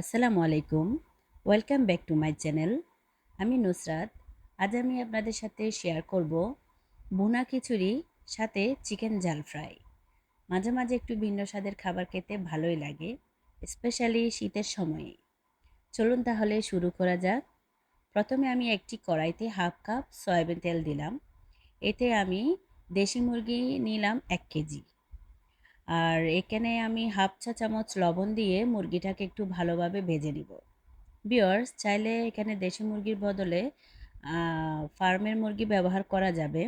আসসালামু আলাইকুম। Welcome back to my channel আমি নুসরাত। আজ আমি আপনাদের সাথে শেয়ার করব ভুনা খিচুড়ি, সাথে চিকেন জাল ফ্রাই মাঝে মাঝে একটু ভিন্ন স্বাদের খাবার খেতে ভালোই লাগে স্পেশালি শীতের সময়ে। চলুন তাহলে শুরু করা যাক। প্রথমে আমি একটি কড়াইতে হাফ কাপ সয়াবিন তেল দিলাম। এতে আমি দেশি মুরগি নিলাম এক কেজি। আর এখানে আমি হাফ চা চামচ লবণ দিয়ে মুরগিটাকে একটু ভালোভাবে ভেজে নিব। বিয়ার্স চাইলে এখানে দেশি মুরগির বদলে ফার্মের মুরগি ব্যবহার করা যাবে।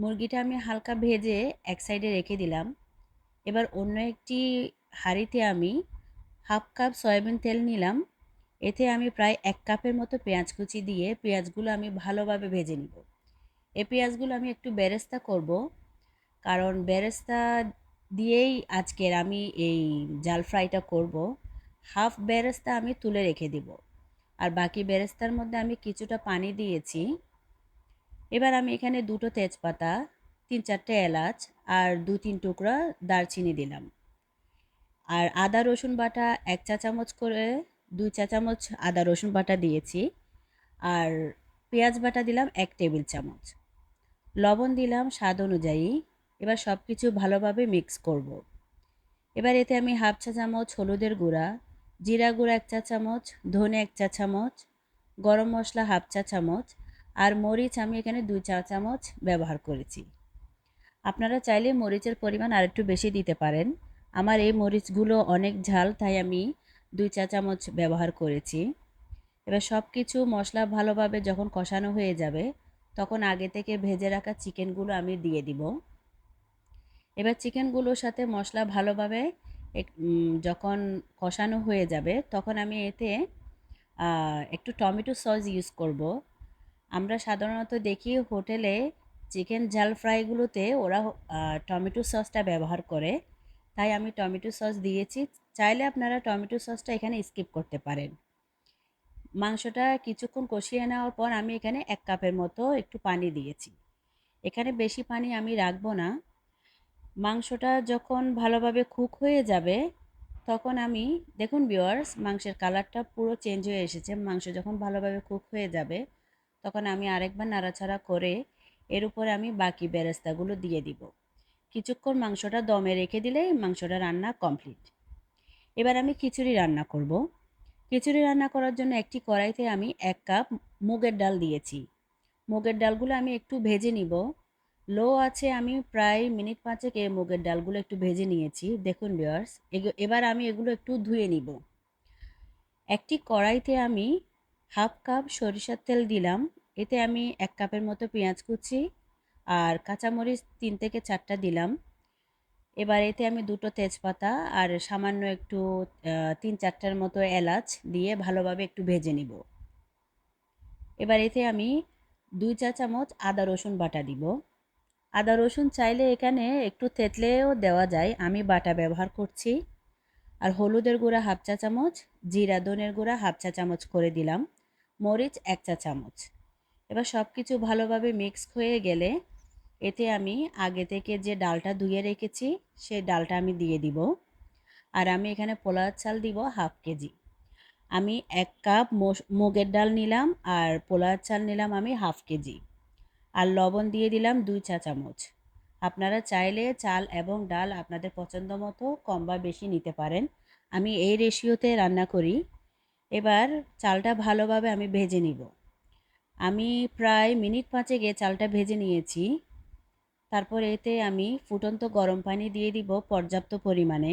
মুরগিটা আমি হালকা ভেজে এক সাইডে রেখে দিলাম। এবার অন্য একটি হাঁড়িতে আমি হাফ কাপ সয়াবিন তেল নিলাম। এতে আমি প্রায় এক কাপের মতো পেঁয়াজ কুচি দিয়ে পেঁয়াজগুলো আমি ভালোভাবে ভেজে নিব। এই পেঁয়াজগুলো আমি একটু বেরেস্তা করব, কারণ বেরেস্তা দিয়েই আজকের আমি এই জাল ফ্রাইটা করব। হাফ বেরেস্তা আমি তুলে রেখে দিব। আর বাকি বেরেস্তার মধ্যে আমি কিছুটা পানি দিয়েছি। এবার আমি এখানে দুটো তেজপাতা, তিন চারটে এলাচ আর দু তিন টুকরা দারচিনি দিলাম। আর আদা, রসুন বাটা এক চা চামচ করে, দুই চা চামচ আদা, রসুন বাটা দিয়েছি। আর পেঁয়াজ বাটা দিলাম এক টেবিল চামচ। লবণ দিলাম স্বাদ অনুযায়ী। এবার সব কিছু ভালোভাবে মিক্স করব। এবার এতে আমি হাফ চা চামচ হলুদের গুঁড়া, জিরা গুঁড়া এক চা চামচ, ধনে এক চা চামচ, গরম মশলা হাফ চা চামচ আর মরিচ আমি এখানে দুই চা চামচ ব্যবহার করেছি। আপনারা চাইলে মরিচের পরিমাণ আর একটু বেশি দিতে পারেন। আমার এই মরিচগুলো অনেক ঝাল, তাই আমি দুই চা চামচ ব্যবহার করেছি। এবার সব কিছু মশলা ভালোভাবে যখন কষানো হয়ে যাবে, তখন আগে থেকে ভেজে রাখা চিকেনগুলো আমি দিয়ে দিব। এবার চিকেনগুলোর সাথে মশলা ভালোভাবে যখন কষানো হয়ে যাবে, তখন আমি এতে একটু টমেটো সস ইউজ করব। আমরা সাধারণত দেখি হোটেলে চিকেন ঝাল ফ্রাইগুলোতে ওরা টমেটো সসটা ব্যবহার করে। তাই আমি টমেটো সস দিয়েছি। চাইলে আপনারা টমেটো সসটা এখানে স্কিপ করতে পারেন। মাংসটা কিছুক্ষণ কষিয়ে নেওয়ার পর আমি এখানে এক কাপের মতো একটু পানি দিয়েছি। এখানে বেশি পানি আমি রাখব না। মাংসটা যখন ভালোভাবে কুক হয়ে যাবে, তখন আমি, দেখুন বিওয়ার্স মাংসের কালারটা পুরো চেঞ্জ হয়ে এসেছে। মাংস যখন ভালোভাবে কুক হয়ে যাবে, তখন আমি আরেকবার নাড়াচাড়া করে এর উপরে আমি বাকি বেরেস্তাগুলো দিয়ে দিব। কিছুক্ষণ মাংসটা দমে রেখে দিলেই মাংসটা রান্না কমপ্লিট এবার আমি খিচুড়ি রান্না করব। খিচুড়ি রান্না করার জন্য একটি কড়াইতে আমি এক কাপ মুগের ডাল দিয়েছি। মুগের ডালগুলো আমি একটু ভেজে নিব। লো আছে, আমি প্রায় মিনিট পাঁচেক মুগের ডালগুলো একটু ভেজে নিয়েছি। দেখুন বিয়ার্স এবার আমি এগুলো একটু ধুয়ে নিব। একটি কড়াইতে আমি হাফ কাপ সরিষার তেল দিলাম। এতে আমি এক কাপের মতো পেঁয়াজ কুচি আর কাঁচামরিচ তিন থেকে চারটা দিলাম। এবার এতে আমি দুটো তেজপাতা আর সামান্য একটু তিন চারটার মতো এলাচ দিয়ে ভালোভাবে একটু ভেজে নিব। এবার এতে আমি দুই চা চামচ আদা রসুন বাটা দিব। আদা রসুন চাইলে এখানে একটু তেতলেও দেওয়া যায়। আমি বাটা ব্যবহার করছি। আর হলুদের গুঁড়া হাফ চা চামচ, জিরা দনের গুঁড়া হাফ চা চামচ করে দিলাম। মরিচ এক চা চামচ। এবার সব কিছু ভালোভাবে মিক্স হয়ে গেলে এতে আমি আগে থেকে যে ডালটা ধুয়ে রেখেছি, সেই ডালটা আমি দিয়ে দিব। আর আমি এখানে পোলার চাল দিব হাফ কেজি। আমি এক কাপ মুগের ডাল নিলাম আর পোলার চাল নিলাম আমি হাফ কেজি। আর লবণ দিয়ে দিলাম দুই চা চামচ। আপনারা চাইলে চাল এবং ডাল আপনাদের পছন্দ মতো কম বা বেশি নিতে পারেন। আমি এই রেশিওতে রান্না করি। এবার চালটা ভালোভাবে আমি ভেজে নিব। আমি প্রায় মিনিট পাঁচেক এ চালটা ভেজে নিয়েছি। তারপর এতে আমি ফুটন্ত গরম পানি দিয়ে দিব পর্যাপ্ত পরিমাণে।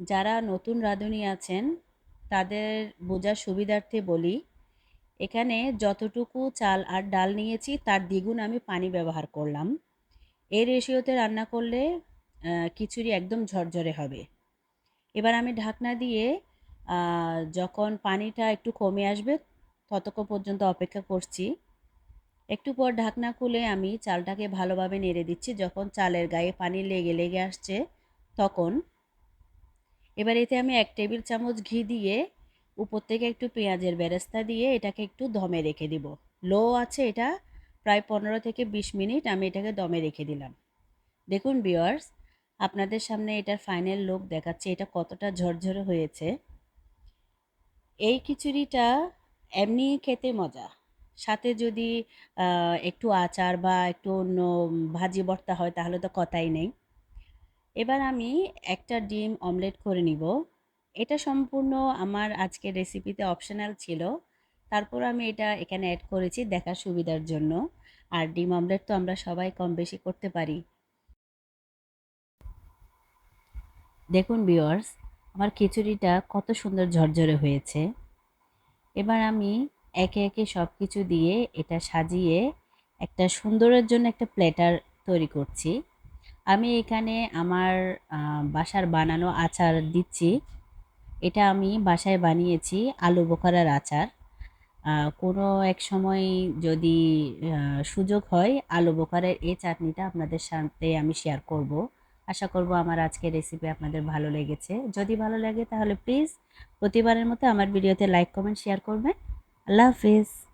যারা নতুন রাঁধুনি আছেন, তাদের বোঝার সুবিধার্থে বলি এখানে যতটুকু চাল আর ডাল নিয়েছি, তার দ্বিগুণ আমি পানি ব্যবহার করলাম। এই রেশিওতে রান্না করলে খিচুড়ি একদম ঝরঝরে হবে। এবার আমি ঢাকনা দিয়ে যখন পানিটা একটু কমে আসবে, ততক্ষণ পর্যন্ত অপেক্ষা করছি। একটু পর ঢাকনা খুলে আমি চালটাকে ভালোভাবে নেড়ে দিচ্ছি। যখন চালের গায়ে পানি লেগে লেগে আসছে, তখন। এবার এতে আমি এক টেবিল চামচ ঘি দিয়ে উপর থেকে একটু পেঁয়াজের বেরেস্তা দিয়ে এটাকে একটু দমে রেখে দিব। লো আছে এটা, প্রায় পনেরো থেকে বিশ মিনিট আমি এটাকে দমে রেখে দিলাম। দেখুন বিয়ার্স আপনাদের সামনে এটার ফাইনাল লুক দেখাচ্ছে, এটা কতটা ঝরঝরে হয়েছে। এই খিচুড়িটা এমনি খেতে মজা। সাথে যদি একটু আচার বা একটু অন্য ভাজি ভর্তা হয় তাহলে তো কথাই নেই। এবার আমি একটা ডিম অমলেট করে নিব। এটা সম্পূর্ণ আমার আজকের রেসিপিতে অপশনাল ছিল। তারপর আমি এটা এখানে অ্যাড করেছি দেখার সুবিধার জন্য। আর ডিম অমলেট তো আমরা সবাই কম বেশি করতে পারি। দেখুন ভিউয়ার্স আমার খিচুড়িটা কত সুন্দর ঝরঝরে হয়েছে। এবার আমি একে একে সব কিছু দিয়ে এটা সাজিয়ে একটা সুন্দরের জন্য একটা প্লেটার তৈরি করছি। আমি এখানে আমার বাসার বানানো আচার দিচ্ছি। এটা আমি বাসায় বানিয়েছি আলু বোখারার আচার। কোনো এক সময় যদি সুযোগ হয় আলু বোখারের এই চাটনিটা আপনাদের সাথে আমি শেয়ার করব। আশা করব আমার আজকের রেসিপি আপনাদের ভালো লেগেছে। যদি ভালো লাগে তাহলে প্লিজ প্রতিবারের মতো আমার ভিডিওতে লাইক কমেন্ট শেয়ার করবেন। আল্লাহ হাফিজ।